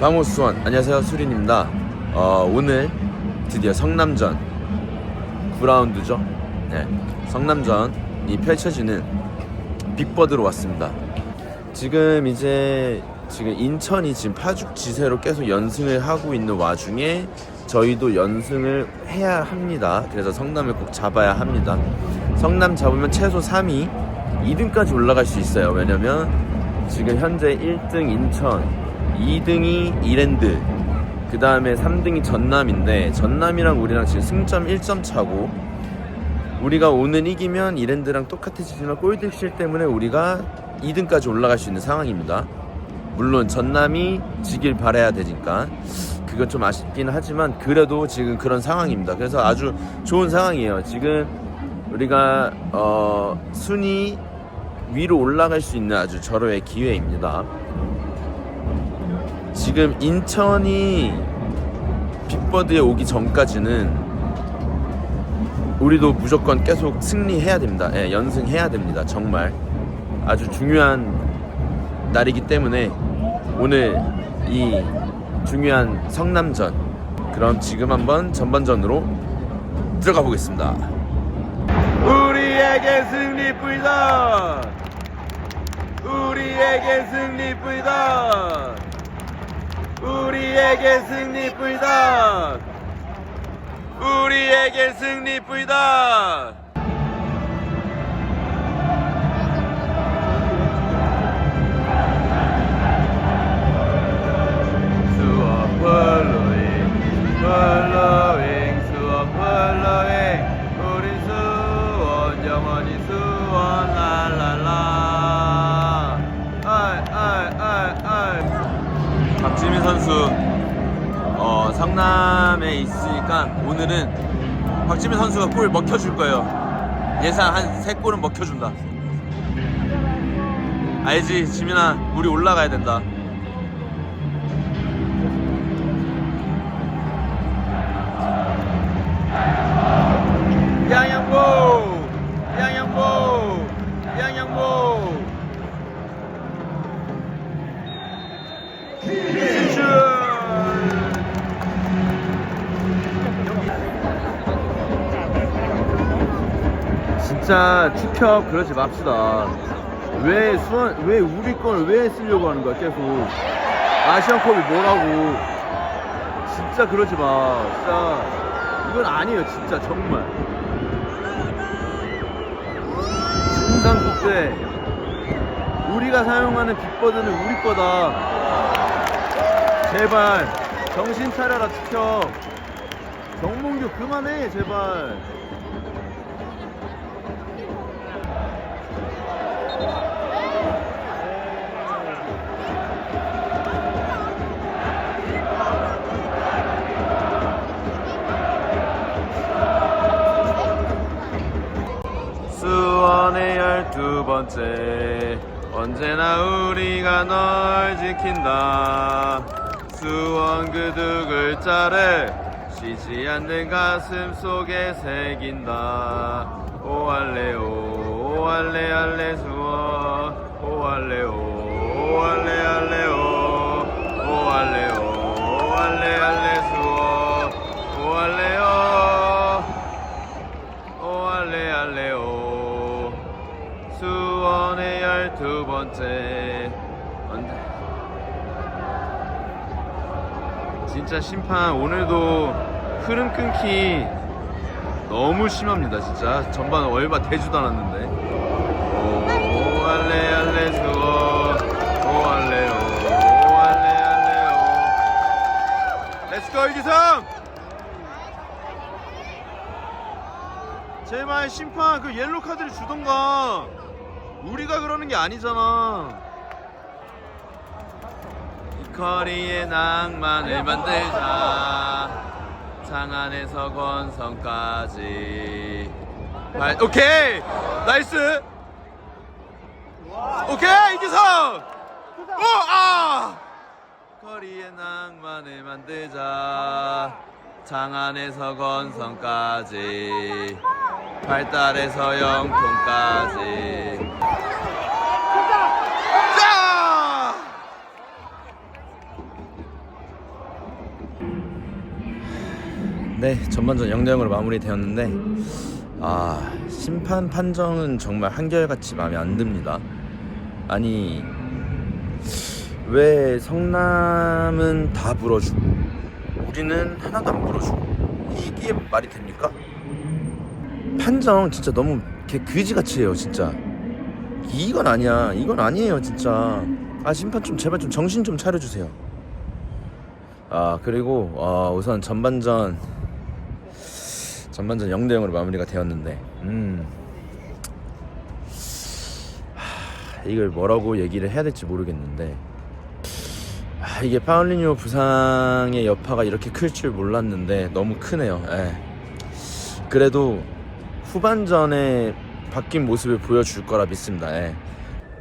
방호수원. 안녕하세요 수린입니다. 어, 오늘 드디어 성남전 9라운드죠? 네, 성남전이 펼쳐지는 빅버드로 왔습니다. 지금 이제 지금 인천이 지금 파죽지세로 계속 연승을 하고 있는 와중에 저희도 연승을 해야 합니다. 그래서 성남을 꼭 잡아야 합니다. 성남 잡으면 최소 3위 2등까지 올라갈 수 있어요. 왜냐면 지금 현재 1등 인천 2등이 이랜드 그 다음에 3등이 전남인데 전남이랑 우리랑 지금 승점 1점 차고 우리가 오늘 이기면 이랜드랑 똑같아지지만 골득실 때문에 우리가 2등까지 올라갈 수 있는 상황입니다. 물론 전남이 지길 바라야 되니까 그건 좀 아쉽긴 하지만 그래도 지금 그런 상황입니다. 그래서 아주 좋은 상황이에요. 지금 우리가 어, 순위 위로 올라갈 수 있는 아주 절호의 기회입니다 지금 인천이 빅버드에 오기 전까지는 우리도 무조건 계속 승리해야 됩니다. 예, 연승해야 됩니다. 정말 아주 중요한 날이기 때문에 오늘 이 중요한 성남전 그럼 지금 한번 전반전으로 들어가 보겠습니다. 우리에게 승리뿐이다. 우리에게 승리뿐이다. 우리에게 승리 뿐이다. 우리에게 승리 뿐이다. 수업 펄로잉 펄로 성남에 있으니까 오늘은 박지민 선수가 골 먹혀줄 거예요. 예상 한세 골은 먹혀준다. 알지, 지민아, 우리 올라가야 된다. 진짜 투표 그러지 맙시다. 왜 수원 왜 우리 걸 왜 쓰려고 하는 거야 계속. 아시안컵이 뭐라고. 진짜 그러지 마. 진짜 이건 아니에요 진짜 정말. 승산국제. 우리가 사용하는 빅버드는 우리 거다. 제발 정신 차려라 투표 정몽규 그만해 제발 열두 번째. 언제나 우리가 널 지킨다. 수원 그두 글자를 쉬지 않는 가슴 속에 새긴다. 오할레오 오할레 할레 수원. 오할레오 오할레 할레오. 오할레오 오할레 할레 수원 번째. 언제 진짜 심판 오늘도 흐름 끊기 너무 심합니다 진짜. 전반 얼마 되지도 않았는데. 오 할레 할레 수원 오 할레오 오 할레 할레오. 렛츠고 이기성! 제발 심판 그 옐로 카드를 주던가 우리가 그러는 게 아니잖아. 이 거리에 낭만을 만들자. 장안에서 권성까지. 발- 오케이! 나이스! 오케이! 이기성! 오 아! 거리에 낭만을 만들자. 장안에서 건성까지. 발달에서 영통까지 네, 전반전 0대 0으로 마무리되었는데 아 심판 판정은 정말 한결같이 마음에 안 듭니다. 아니 왜 성남은 다 불어주고 우리는 하나도 안 불어주고 이게 말이 됩니까? 판정 진짜 너무 개 그지같이 해요 진짜 이건 아니야 이건 아니에요 진짜 아 심판 좀 제발 좀 정신 좀 차려주세요 아 그리고 어, 우선 전반전 전반전 0대 0으로 마무리가 되었는데 음. 하, 이걸 뭐라고 얘기를 해야 될지 모르겠는데. 아, 이게 파울리뉴 부상의 여파가 이렇게 클 줄 몰랐는데 너무 크네요. 예. 그래도 후반전에 바뀐 모습을 보여줄 거라 믿습니다. 예.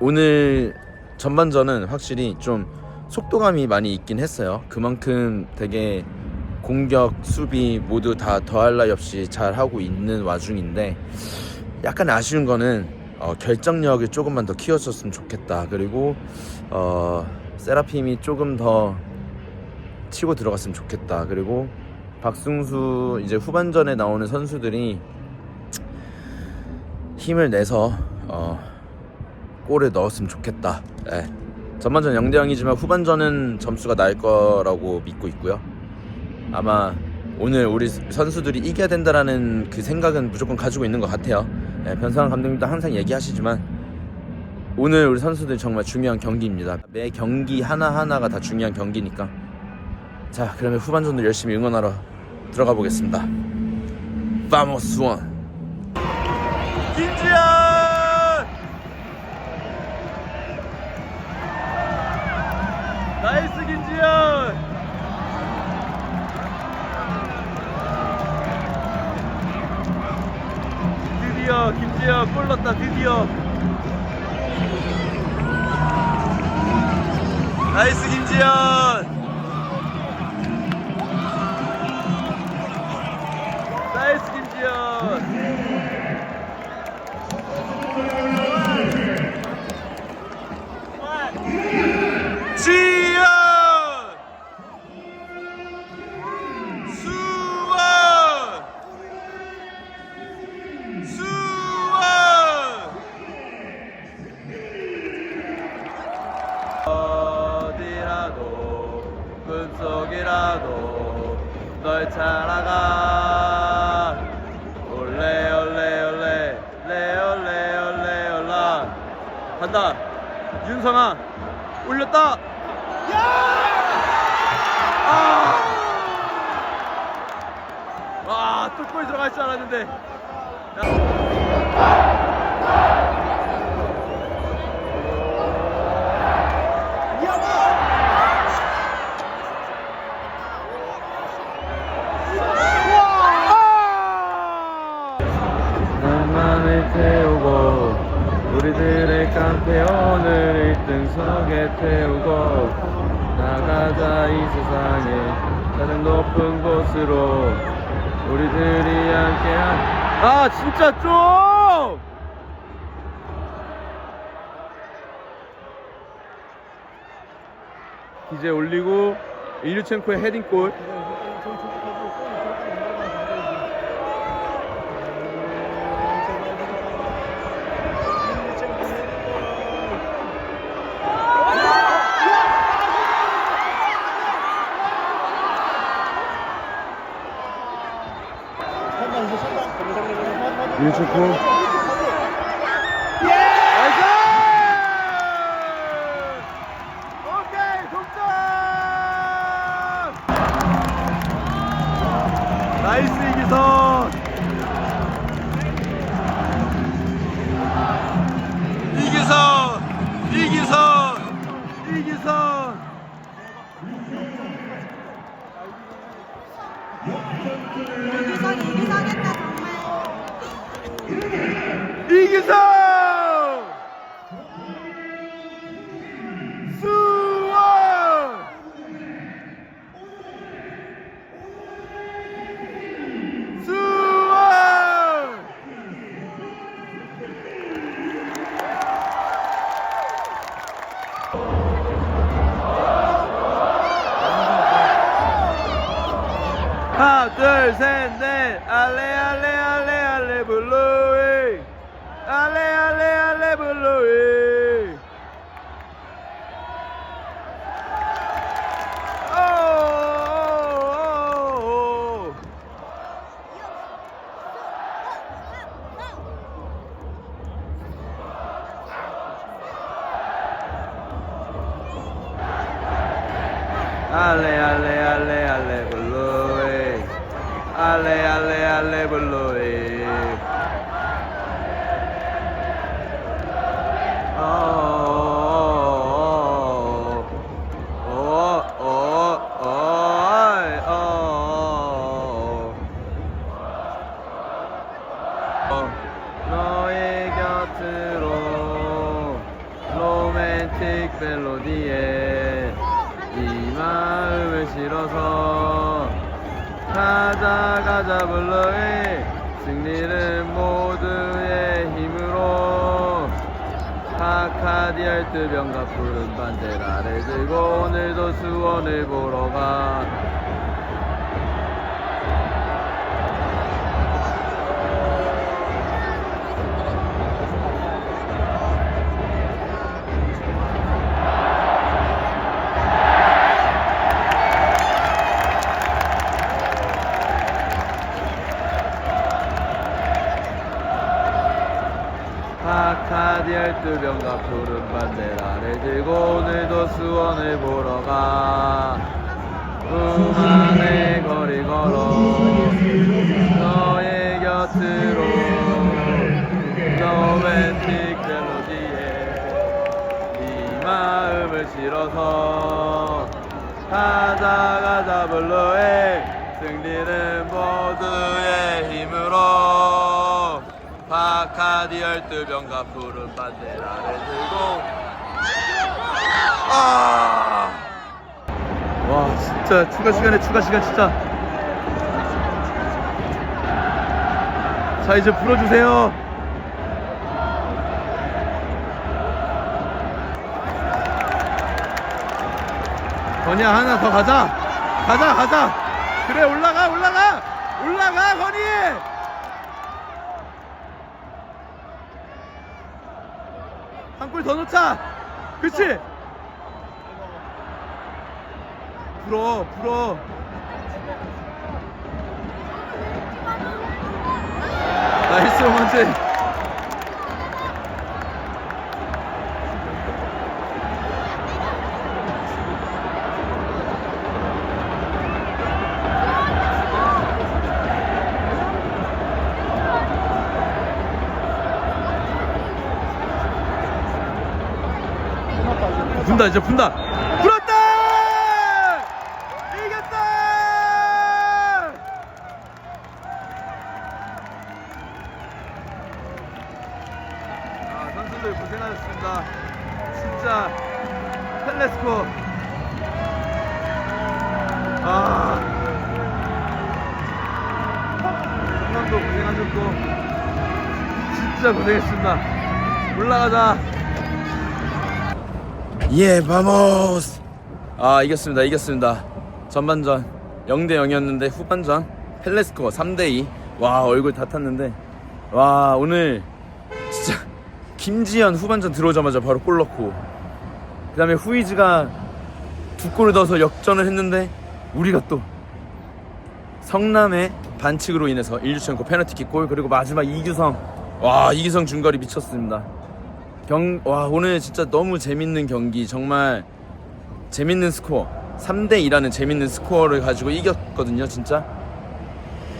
오늘 전반전은 확실히 좀 속도감이 많이 있긴 했어요. 그만큼 되게 공격, 수비 모두 다 더할 나위 없이 잘 하고 있는 와중인데 약간 아쉬운 거는 어, 결정력을 조금만 더 키워줬으면 좋겠다. 그리고 어, 세라핌이 조금 더 치고 들어갔으면 좋겠다. 그리고 박승수 이제 후반전에 나오는 선수들이 힘을 내서 어, 골을 넣었으면 좋겠다. 예. 전반전 0대 0이지만 후반전은 점수가 날 거라고 믿고 있고요. 아마 오늘 우리 선수들이 이겨야 된다라는 그 생각은 무조건 가지고 있는 것 같아요. 예, 변상환 감독님도 항상 얘기하시지만 오늘 우리 선수들 정말 중요한 경기입니다. 매 경기 하나 하나가 다 중요한 경기니까. 자, 그러면 후반전도 열심히 응원하러 들어가 보겠습니다. 바모스 원. 김지현! 넣었다 드디어. 나이스 김지현 널 찾아가 올레 올레 올레. 레 올레 올레 올라. 간다. 윤성아 올렸다. 아! 와, 뚫골 들어갈 줄 알았는데. 나 진짜 좀 이제 올리고 일류첸코의 헤딩골 일 Allez, ale ale. allez 알레 알레 알레 블루웨이 너의 곁으로 로맨틱 멜로디에 이 마음을 실어서 가자 가자 불러해 승리는 모두의 힘으로. 카카디얼 뜨병과 푸른 반데라를 들고 오늘도 수원을 보러 가 뜨병과 푸른 반데라를 들고 오늘도 수원을 보러 가. 우만의 거리 걸어. 너의 곁으로. 로맨틱 멜로디에 이 마음을 실어서 가자 가자 불러해 승리는 모두의 힘으로 바카디얼 뜨병과 푸른 반데라를 들고. 아! 와 진짜 추가 시간에 추가 시간 진짜. 자 이제 불어주세요. 건이야 하나 더 가자. 가자 가자. 그래 올라가 올라가. 올라가 건이 한 골 더 넣자. 그치 불어 불어. 나이스 원제 분다 이제 분다. 불었다! 이겼다! 아 선수들 고생하셨습니다. 진짜 펠레스코. 아. 형도 고생하셨고 진짜 고생했습니다. 올라가자 예, 바모스. 아, 이겼습니다. 이겼습니다. 전반전 0대 0이었는데 후반전 펠레스코어 3대 2. 와, 얼굴 다 탔는데. 와, 오늘 진짜 김지현 후반전 들어오자마자 바로 골 넣고 그다음에 후이즈가 두 골을 넣어서 역전을 했는데 우리가 또 성남의 반칙으로 인해서 일주천코 페널티킥 골 그리고 마지막 이규성 와 이규성 중거리 미쳤습니다. 경, 와, 오늘 진짜 너무 재밌는 경기. 정말 재밌는 스코어. 3대2라는 재밌는 스코어를 가지고 이겼거든요, 진짜.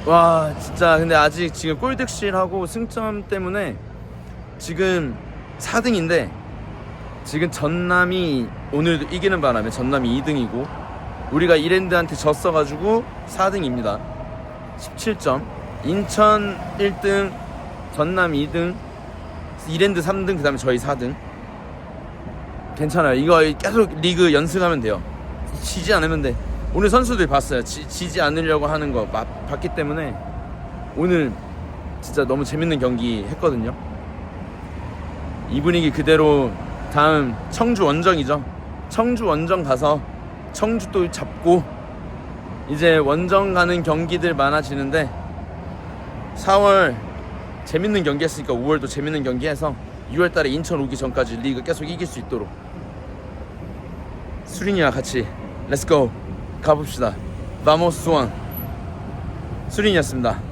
와, 진짜. 근데 아직 지금 골득실하고 승점 때문에 지금 4등인데 지금 전남이 오늘도 이기는 바람에 전남이 2등이고 우리가 이랜드한테 졌어가지고 4등입니다. 17점. 인천 1등, 전남 2등, 이랜드 3등 그 다음에 저희 4등. 괜찮아요. 이거 계속 리그 연승하면 돼요. 지지 않으면 돼. 오늘 선수들 봤어요. 지, 지지 않으려고 하는 거 마- 봤기 때문에 오늘 진짜 너무 재밌는 경기 했거든요. 이 분위기 그대로 다음 청주 원정이죠. 청주 원정 가서 청주 또 잡고 이제 원정 가는 경기들 많아지는데 4월 재밌는 경기 했으니까 5월도 재밌는 경기 해서 6월 달에 인천 오기 전까지 리그 계속 이길 수 있도록 수린이와 같이 렛츠고 가봅시다. 바모스 수원 수린이었습니다.